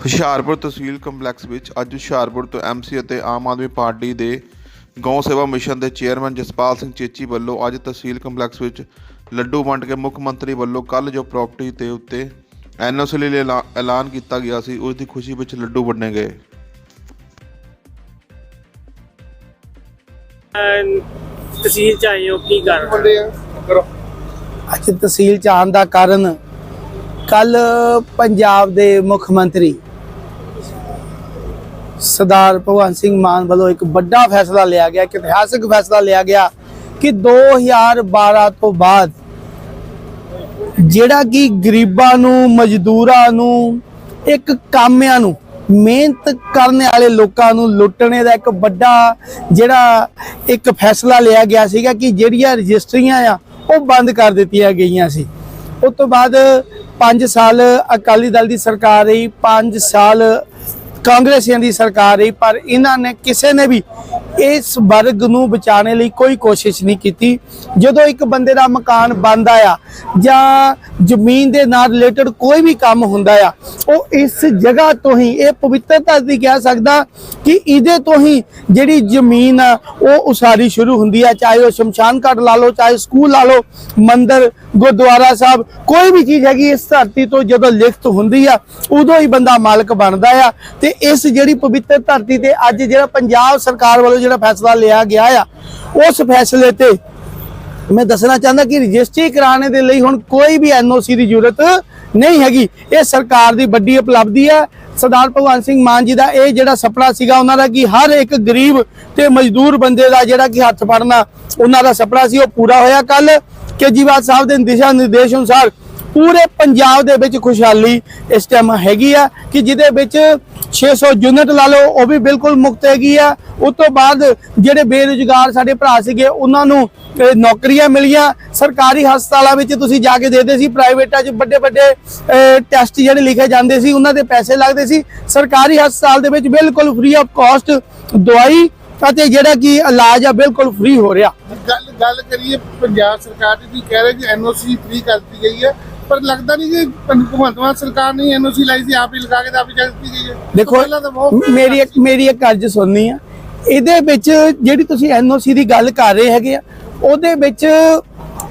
ਹੁਸ਼ਿਆਰਪੁਰ ਤਹਿਸੀਲ complex ਵਿੱਚ ਅੱਜ ਹੁਸ਼ਿਆਰਪੁਰ ਤੋਂ ਐਮਸੀ ਅਤੇ ਆਮ ਆਦਮੀ ਪਾਰਟੀ ਦੇ ਗਊ ਸੇਵਾ ਮਿਸ਼ਨ ਦੇ ਚੇਅਰਮੈਨ ਜਸਪਾਲ ਸਿੰਘ ਚੇਚੀ ਵੱਲੋਂ ਅੱਜ ਤਹਿਸੀਲ ਕੰਪਲੈਕਸ ਵਿੱਚ ਲੱਡੂ ਵੰਡ ਕੇ ਮੁੱਖ ਮੰਤਰੀ ਵੱਲੋਂ ਕੱਲ ਜੋ ਪ੍ਰਾਪਰਟੀ ਤੇ ਉੱਤੇ ਐਨਓਸੀ ਲਈ ਐਲਾ- ਐਲਾਨ ਕੀਤਾ ਗਿਆ ਸੀ ਉਸ ਦੀ ਖੁਸ਼ੀ ਵਿੱਚ ਲੱਡੂ ਵੰਡੇ ਗਏ। ਤਹਿਸੀਲ ਚ ਆਏ ਹੋ ਕੀ ਕਾਰਨ? ਅੱਜ ਤਹਿਸੀਲ ਚ ਆਉਣ ਦਾ ਕਾਰਨ ਕੱਲ ਪੰਜਾਬ ਦੇ ਮੁੱਖ ਮੰਤਰੀ ਸਰਦਾਰ ਭਗਵੰਤ ਸਿੰਘ ਮਾਨ ਵੱਲੋਂ ਇੱਕ ਵੱਡਾ ਫੈਸਲਾ ਲਿਆ ਗਿਆ, ਇੱਕ ਇਤਿਹਾਸਿਕ ਫੈਸਲਾ ਲਿਆ ਗਿਆ ਕਿ 2012 ਤੋਂ ਬਾਅਦ ਜਿਹੜਾ ਕਿ ਗਰੀਬਾਂ ਨੂੰ, ਮਜ਼ਦੂਰਾਂ ਨੂੰ, ਇੱਕ ਕਾਮਿਆਂ ਨੂੰ, ਮਿਹਨਤ ਕਰਨ ਵਾਲੇ ਲੋਕਾਂ ਨੂੰ ਲੁੱਟਣੇ ਦਾ ਇੱਕ ਵੱਡਾ ਜਿਹੜਾ ਇੱਕ ਫੈਸਲਾ ਲਿਆ ਗਿਆ ਸੀਗਾ ਕਿ ਜਿਹੜੀਆਂ ਰਜਿਸਟਰੀਆਂ ਆ, ਉਹ ਬੰਦ ਕਰ ਦਿੱਤੀਆਂ ਗਈਆਂ ਸੀ। ਉਸ ਤੋਂ ਬਾਅਦ 5 ਸਾਲ ਅਕਾਲੀ ਦਲ ਦੀ ਸਰਕਾਰ ਰਹੀ 5 ਸਾਲ ਕਾਂਗਰਸੀਆਂ ਦੀ ਸਰਕਾਰ ਰਹੀ ਪਰ ਇਹਨਾਂ ਨੇ ਕਿਸੇ ਨੇ ਵੀ ਇਸ ਵਰਗ ਨੂੰ ਬਚਾਉਣ ਲਈ ਕੋਈ ਕੋਸ਼ਿਸ਼ ਨਹੀਂ ਕੀਤੀ। ਜਦੋਂ ਇੱਕ ਬੰਦੇ ਦਾ ਮਕਾਨ ਬਣਦਾ ਆ ਜਾਂ ਜ਼ਮੀਨ ਦੇ ਨਾਲ ਰਿਲੇਟਡ ਕੋਈ ਵੀ ਕੰਮ ਹੁੰਦਾ ਆ, ਉਹ ਇਸ ਜਗ੍ਹਾ ਤੋਂ ਹੀ, ਇਹ ਪਵਿੱਤਰਤਾ ਦੀ ਕਹਿ ਸਕਦਾ ਕਿ ਇਹਦੇ ਤੋਂ ਹੀ ਜਿਹੜੀ ਜ਼ਮੀਨ ਆ, ਉਹ ਉਸਾਰੀ ਸ਼ੁਰੂ ਹੁੰਦੀ ਆ। ਚਾਹੇ ਉਹ ਸ਼ਮਸ਼ਾਨ ਘਾਟ ਲਾ ਲਓ, ਚਾਹੇ ਸਕੂਲ ਲਾ ਲਓ, ਮੰਦਿਰ, ਗੁਰਦੁਆਰਾ ਸਾਹਿਬ, ਕੋਈ ਵੀ ਚੀਜ਼ ਹੈਗੀ ਇਸ ਧਰਤੀ ਤੋਂ ਜਦੋਂ ਲਿਖਤ ਹੁੰਦੀ ਆ, ਉਦੋਂ ਹੀ ਬੰਦਾ ਮਾਲਕ ਬਣਦਾ ਆ। ਤੇ ਇਸ ਜਿਹੜੀ ਪਵਿੱਤਰ ਧਰਤੀ ਤੇ ਅੱਜ ਜਿਹੜਾ ਪੰਜਾਬ ਸਰਕਾਰ ਵੱਲੋਂ ਜਿਹੜਾ ਫੈਸਲਾ ਲਿਆ ਗਿਆ ਆ, ਉਸ ਫੈਸਲੇ ਤੇ ਮੈਂ ਦੱਸਣਾ ਚਾਹੁੰਦਾ ਕਿ ਰਜਿਸਟਰੀ ਕਰਾਉਣੇ ਦੇ ਲਈ ਹੁਣ ਕੋਈ ਵੀ ਐਨਓਸੀ ਦੀ ਜ਼ਰੂਰਤ ਨਹੀਂ ਹੈਗੀ। ਇਹ ਸਰਕਾਰ ਦੀ ਵੱਡੀ ਉਪਲਬਧੀ ਹੈ ਸਰਦਾਰ ਭਗਵੰਤ ਸਿੰਘ ਮਾਨ ਜੀ ਦਾ ਇਹ ਜਿਹੜਾ ਸੁਪਨਾ ਸੀਗਾ ਉਹਨਾਂ ਦਾ ਕਿ ਹਰ ਇੱਕ ਗਰੀਬ ਤੇ ਮਜ਼ਦੂਰ ਬੰਦੇ ਦਾ ਜਿਹੜਾ ਕਿ ਹੱਥ ਫੜਨਾ, ਉਹਨਾਂ ਦਾ ਸੁਪਨਾ ਸੀ, ਉਹ ਪੂਰਾ ਹੋਇਆ ਕੱਲ ਕੇਜੀਵਾਲ ਸਾਹਿਬ ਦੇ ਦਿਸ਼ਾ ਨਿਰਦੇਸ਼ ਅਨੁਸਾਰ ਪੂਰੇ ਪੰਜਾਬ ਦੇ ਵਿੱਚ ਖੁਸ਼ਹਾਲੀ ਇਸ ਟਾਈਮ ਹੈਗੀ ਆ ਕਿ ਜਿਹਦੇ ਵਿੱਚ 600 ਯੂਨਿਟ ਲਾ ਲਓ, ਉਹ ਵੀ ਬਿਲਕੁਲ ਮੁਕਤ ਹੈਗੀ ਆ। ਉਸ ਤੋਂ ਬਾਅਦ ਜਿਹੜੇ ਬੇਰੁਜ਼ਗਾਰ ਸਾਡੇ ਭਰਾ ਸੀਗੇ, ਉਹਨਾਂ ਨੂੰ ਨੌਕਰੀਆਂ ਮਿਲੀਆਂ। ਸਰਕਾਰੀ ਹਸਪਤਾਲਾਂ ਵਿੱਚ ਤੁਸੀਂ ਜਾ ਕੇ ਦੇਦੇ ਸੀ, ਪ੍ਰਾਈਵੇਟਾਂ 'ਚ ਵੱਡੇ ਵੱਡੇ ਟੈਸਟ ਜਿਹੜੇ ਲਿਖੇ ਜਾਂਦੇ ਸੀ, ਉਹਨਾਂ ਦੇ ਪੈਸੇ ਲੱਗਦੇ ਸੀ। ਸਰਕਾਰੀ ਹਸਪਤਾਲ ਦੇ ਵਿੱਚ ਬਿਲਕੁਲ ਫ੍ਰੀ ਆਫ ਕਾਸਟ ਦਵਾਈ ਅਤੇ ਜਿਹੜਾ ਕਿ ਇਲਾਜ ਆ, ਬਿਲਕੁਲ ਫ੍ਰੀ ਹੋ ਰਿਹਾ। ਗੱਲ ਗੱਲ ਕਰੀਏ, ਪੰਜਾਬ ਸਰਕਾਰ ਦੀ ਤੁਸੀਂ ਕਹਿ ਰਹੇ ਕਿ ਐਨਓਸੀ ਫ੍ਰੀ ਕਰ ਦਿੱਤੀ ਗਈ ਹੈ। ਪਰ ਲੱਗਦਾ ਨਹੀਂ ਕਿ ਭਗਵੰਤ ਮਾਨ ਸਰਕਾਰ ਨੇ ਐਨਓਸੀ ਲਾਈ ਸੀ ਆਪ ਹੀ ਲਗਾ ਕੇ ਤਾਂ ਆਪ ਹੀ ਦਿੱਤੀ ਗਈ ਹੈ। ਦੇਖੋ ਮੇਰੀ ਇੱਕ ਮੇਰੀ ਇੱਕ ਅਰਜ਼ ਸੁਣਨੀ ਆ ਇਹਦੇ ਵਿੱਚ ਜਿਹੜੀ ਤੁਸੀਂ ਐਨਓਸੀ ਦੀ ਗੱਲ ਕਰ ਰਹੇ ਹੈਗੇ ਆ ਉਹਦੇ ਵਿੱਚ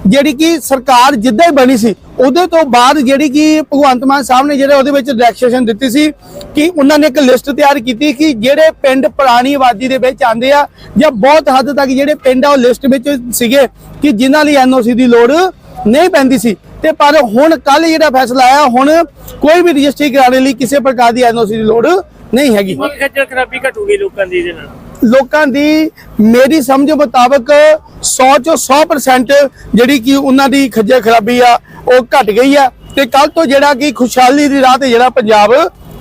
ਜਿਹੜੀ ਕਿ ਸਰਕਾਰ ਜਿੱਦਾਂ ਹੀ ਬਣੀ ਸੀ ਉਹਦੇ ਤੋਂ ਬਾਅਦ ਜਿਹੜੀ ਕਿ ਭਗਵੰਤ ਮਾਨ ਸਾਹਿਬ ਨੇ ਜਿਹੜੇ ਉਹਦੇ ਵਿੱਚ ਡਾਇਰੈਕਸ਼ਨ ਦਿੱਤੀ ਸੀ ਕਿ ਉਹਨਾਂ ਨੇ ਇੱਕ ਲਿਸਟ ਤਿਆਰ ਕੀਤੀ ਕਿ ਜਿਹੜੇ ਪਿੰਡ ਪੁਰਾਣੀ ਆਬਾਦੀ ਦੇ ਵਿੱਚ ਆਂਦੇ ਆ ਜਾਂ ਬਹੁਤ ਹੱਦ ਤੱਕ ਜਿਹੜੇ ਪਿੰਡ ਆ ਉਹ ਲਿਸਟ ਵਿੱਚ ਸੀਗੇ ਕਿ ਜਿਨ੍ਹਾਂ ਲਈ ਐਨਓਸੀ ਦੀ ਲੋੜ ਨਹੀਂ ਪੈਂਦੀ ਸੀ। ਤੇ ਪਰ ਹੁਣ ਕੱਲ ਜਿਹੜਾ ਫੈਸਲਾ ਆਇਆ ਹੁਣ ਕੋਈ ਵੀ ਰਜਿਸਟਰੀ ਕਰਾਉਣ ਲਈ ਕਿਸੇ ਪ੍ਰਕਾਰ ਦੀ ਐਨਓਸੀ ਦੀ ਲੋੜ ਨਹੀਂ ਹੈਗੀ। ਕੀ ਖੱਜਲ ਖਰਾਬੀ ਘਟੂਗੀ ਲੋਕਾਂ ਦੀ ਇਹਦੇ ਨਾਲ। ਲੋਕਾਂ ਦੀ ਮੇਰੀ ਸਮਝ ਮੁਤਾਬਕ 100 ਚੋਂ 100% ਜਿਹੜੀ ਕਿ ਉਹਨਾਂ ਦੀ ਖੱਜੇ ਖਰਾਬੀ ਆ ਉਹ ਘਟ ਗਈ ਆ। ਤੇ ਕੱਲ ਤੋਂ ਜਿਹੜਾ ਕਿ ਖੁਸ਼ਹਾਲੀ ਦੀ ਰਾਹ ਤੇ ਜਿਹੜਾ ਪੰਜਾਬ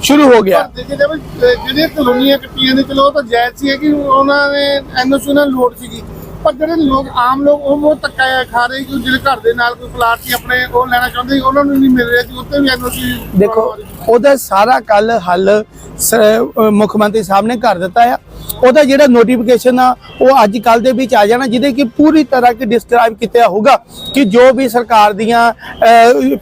ਸ਼ੁਰੂ ਹੋ ਗਿਆ। ਜਿਹੜੀਆਂ ਕਲੋਨੀਆਂ ਕੱਟੀਆਂ ਨੇ ਚਲੋ ਤਾਂ ਜਾਇਜ਼ ਸੀ ਕਿ ਉਹਨਾਂ ਨੇ ਐਨਓਸੀ ਨਾਲ ਲੋੜ ਸੀਗੀ। ਪਰ ਜਿਹੜੇ ਲੋਕ ਆਮ ਲੋਕ ਉਹ ਬਹੁਤ ਧੱਕਾ ਖਾ ਰਹੇ ਕਿ ਜਿਹੜੇ ਘਰ ਦੇ ਨਾਲ ਕੋਈ ਪਲਾਟ ਸੀ ਆਪਣੇ ਉਹ ਲੈਣਾ ਚਾਹੁੰਦੇ ਉਹਨਾਂ ਨੂੰ ਨਹੀਂ ਮਿਲ ਰਿਹਾ ਸੀ ਉੱਤੇ ਵੀ ਐਨਓਸੀ ਦੇਖੋ ਉਹਦਾ ਸਾਰਾ ਕੱਲ ਹੱਲ ਮੁੱਖ ਮੰਤਰੀ ਸਾਹਿਬ ਨੇ ਕਰ ਦਿੱਤਾ ਆ। ਉਹਦਾ ਜਿਹੜਾ ਨੋਟੀਫਿਕੇਸ਼ਨ ਆ ਉਹ ਅੱਜ ਕੱਲ ਦੇ ਵਿੱਚ ਆ ਜਾਣਾ ਜਿਹਦੇ ਕਿ ਪੂਰੀ ਤਰ੍ਹਾਂ ਕਿ ਡਿਸਕ੍ਰਾਈਬ ਕੀਤਾ ਹੋਊਗਾ ਕਿ ਜੋ ਵੀ ਸਰਕਾਰ ਦੀਆਂ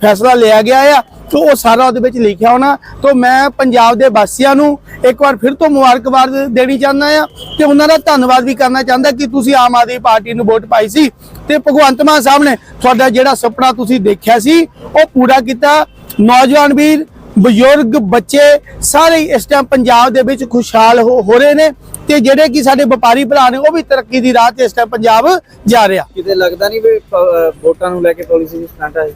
ਫੈਸਲਾ ਲਿਆ ਗਿਆ ਆ ਤਾਂ ਉਹ ਸਾਰਾ ਉਹਦੇ ਵਿੱਚ ਲਿਖਿਆ ਹੋਣਾ। ਤਾਂ ਮੈਂ ਪੰਜਾਬ ਦੇ ਵਾਸੀਆਂ ਨੂੰ ਇੱਕ ਵਾਰ ਫਿਰ ਤੋਂ ਮੁਬਾਰਕਬਾਦ ਦੇਣੀ ਚਾਹੁੰਦਾ ਆ ਤੇ ਉਹਨਾਂ ਦਾ ਧੰਨਵਾਦ ਵੀ ਕਰਨਾ ਚਾਹੁੰਦਾ ਕਿ ਤੁਸੀਂ ਆਮ ਆਦਮੀ ਪਾਰਟੀ ਨੂੰ ਵੋਟ ਪਾਈ ਸੀ ਤੇ ਭਗਵੰਤ ਮਾਨ ਸਾਹਿਬ ਨੇ ਤੁਹਾਡਾ ਜਿਹੜਾ ਸੁਪਨਾ ਤੁਸੀਂ ਦੇਖਿਆ ਸੀ, ਉਹ ਪੂਰਾ ਕੀਤਾ। ਨੌਜਵਾਨ ਵੀਰ, ਬਜ਼ੁਰਗ, ਬੱਚੇ ਸਾਰੇ ਇਸ ਟਾਈਮ ਪੰਜਾਬ ਦੇ ਵਿੱਚ ਖੁਸ਼ਹਾਲ ਹੋ ਹੋ ਰਹੇ ਨੇ ਤੇ ਜਿਹੜੇ ਕਿ ਸਾਡੇ ਵਪਾਰੀ ਭਰਾ ਨੇ, ਉਹ ਵੀ ਤਰੱਕੀ ਦੀ ਰਾਹ ਤੇ ਇਸ ਟਾਈਮ ਪੰਜਾਬ ਜਾ ਰਿਹਾ। ਕਿਤੇ ਲੱਗਦਾ ਨਹੀਂ ਵੀ ਵੋਟਾਂ ਨੂੰ ਲੈ ਕੇ ਪਾਲਿਸੀ ਸਟੰਟ ਹੈ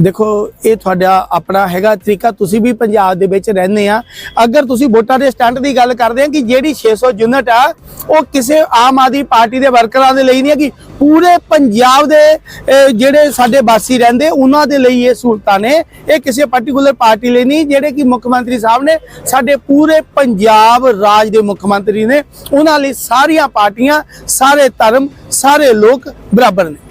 ਦੇਖੋ, ਇਹ ਤੁਹਾਡਾ ਆਪਣਾ ਹੈਗਾ ਤਰੀਕਾ, ਤੁਸੀਂ ਵੀ ਪੰਜਾਬ ਦੇ ਵਿੱਚ ਰਹਿੰਦੇ ਆ। ਅਗਰ ਤੁਸੀਂ ਵੋਟਾਂ ਦੇ ਸਟੈਂਡ ਦੀ ਗੱਲ ਕਰਦੇ ਆ ਕਿ ਜਿਹੜੀ 600 ਯੂਨਿਟ ਆ, ਉਹ ਕਿਸੇ ਆਮ ਆਦਮੀ ਪਾਰਟੀ ਦੇ ਵਰਕਰਾਂ ਦੇ ਲਈ ਨਹੀਂ ਹੈ ਕਿ ਪੂਰੇ ਪੰਜਾਬ ਦੇ ਜਿਹੜੇ ਸਾਡੇ ਵਾਸੀ ਰਹਿੰਦੇ, ਉਹਨਾਂ ਦੇ ਲਈ ਇਹ ਸਹੂਲਤਾਂ ਨੇ। ਇਹ ਕਿਸੇ ਪਾਰਟਿਕੂਲਰ ਪਾਰਟੀ ਲਈ ਨਹੀਂ, ਜਿਹੜੇ ਕਿ ਮੁੱਖ ਮੰਤਰੀ ਸਾਹਿਬ ਨੇ, ਸਾਡੇ ਪੂਰੇ ਪੰਜਾਬ ਰਾਜ ਦੇ ਮੁੱਖ ਮੰਤਰੀ ਨੇ। ਉਹਨਾਂ ਲਈ ਸਾਰੀਆਂ ਪਾਰਟੀਆਂ, ਸਾਰੇ ਧਰਮ, ਸਾਰੇ ਲੋਕ ਬਰਾਬਰ ਨੇ।